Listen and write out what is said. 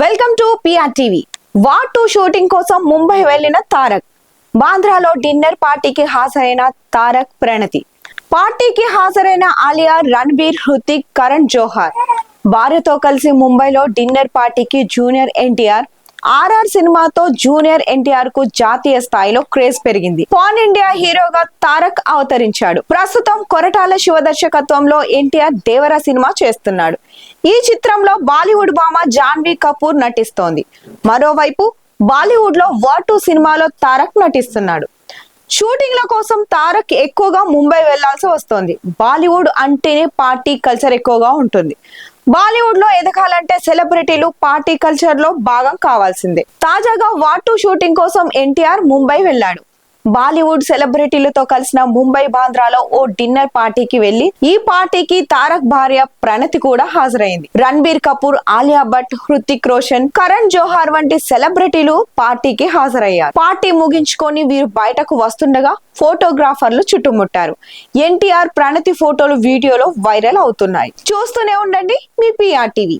Welcome to PR TV War two shooting కోసం ముంబై వెళ్ళిన Tarak. బాంద్రాలో dinner పార్టీకి హాజరైన తారక్ ప్రణతి. పార్టీకి హాజరైన ఆలియా రణబీర్ హృతిక్ కరణ్ జోహార్. భార్యతో కలిసి ముంబైలో డిన్నర్ పార్టీకి జూనియర్ ఎన్టీఆర్ ఆర్ఆర్ సినిమాతో జూనియర్ ఎన్టీఆర్కు జాతీయ స్థాయిలో క్రేజ్ పెరిగింది. పాన్ ఇండియా హీరోగా తారక్ అవతరించాడు. ప్రస్తుతం కొరటాల శివ దర్శకత్వంలో ఎన్టీఆర్ దేవర సినిమా చేస్తున్నాడు. ఈ చిత్రంలో బాలీవుడ్ భామ జాన్వీ కపూర్ నటిస్తోంది. మరోవైపు బాలీవుడ్లో వార్ టూ సినిమాలో తారక్ నటిస్తున్నాడు. షూటింగ్ల కోసం తారక్ ఎక్కువగా ముంబై వెళ్ళాల్సి వస్తోంది. బాలీవుడ్ అంటేనే పార్టీ కల్చర్ ఎక్కువగా ఉంటుంది. బాలీవుడ్లో ఎదగాలంటే సెలబ్రిటీలు పార్టీ కల్చర్లో భాగం కావాల్సిందే. తాజాగా వార్ టూ షూటింగ్ కోసం ఎన్టీఆర్ ముంబై వెళ్ళాడు. బాలీవుడ్ సెలబ్రిటీలతో కలిసిన ముంబై బాంద్రాలో ఓ డిన్నర్ పార్టీకి వెళ్ళి ఈ పార్టీకి తారక్ భార్య ప్రణతి కూడా హాజరైంది. రణబీర్ కపూర్ ఆలియా భట్ హృతిక్ రోషన్ కరణ్ జోహార్ వంటి సెలబ్రిటీలు పార్టీకి హాజరయ్యారు. పార్టీ ముగించుకొని వీరు బయటకు వస్తుండగా ఫోటోగ్రాఫర్లు చుట్టుముట్టారు. ఎన్టీఆర్ ప్రణతి ఫోటోలు వీడియోలో వైరల్ అవుతున్నాయి. చూస్తూనే ఉండండి మీ పిఆర్ టీవీ